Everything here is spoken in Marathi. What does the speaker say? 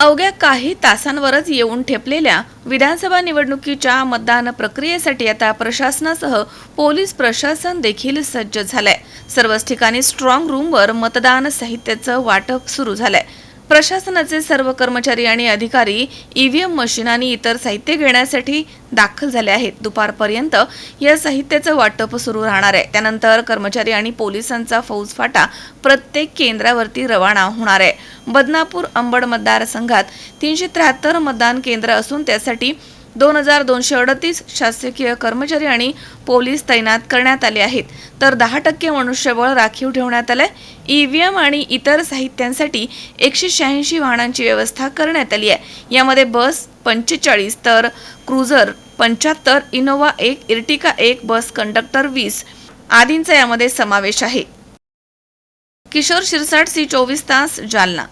अवघ्या काही तासांवरच येऊन ठेपलेल्या विधानसभा निवडणुकीच्या मतदान प्रक्रियेसाठी आता प्रशासनासह पोलीस प्रशासन देखील सज्ज झालंय. सर्वच ठिकाणी स्ट्रॉंग रूमवर मतदान साहित्याचं वाटप सुरू झालंय. प्रशासनाचे सर्व कर्मचारी आणि अधिकारी ईव्हीएम मशीन आणि इतर साहित्य घेण्यासाठी दाखल झाले आहेत. दुपारपर्यंत या साहित्याचं वाटप सुरू राहणार आहे. त्यानंतर कर्मचारी आणि पोलिसांचा फौजफाटा प्रत्येक केंद्रावरती रवाना होणार आहे. बदनापूर अंबड मतदारसंघात तीनशे त्र्याहत्तर मतदान केंद्र असून त्यासाठी दोन हजार दोनशे अडतीस शासकीय कर्मचारी आणि पोलीस तैनात करण्यात आले आहेत. तर दहा टक्के मनुष्यबळ राखीव ठेवण्यात आलंय. ईव्हीएम आणि इतर साहित्यांसाठी एकशे शहाऐंशी वाहनांची व्यवस्था करण्यात आली आहे. यामध्ये बस पंचेचाळीस तर क्रुझर पंच्याहत्तर इनोव्हा एक इर्टिका एक बस कंडक्टर वीस आदींचा यामध्ये समावेश आहे. किशोर शिरसाट सी चोवीस तास जालना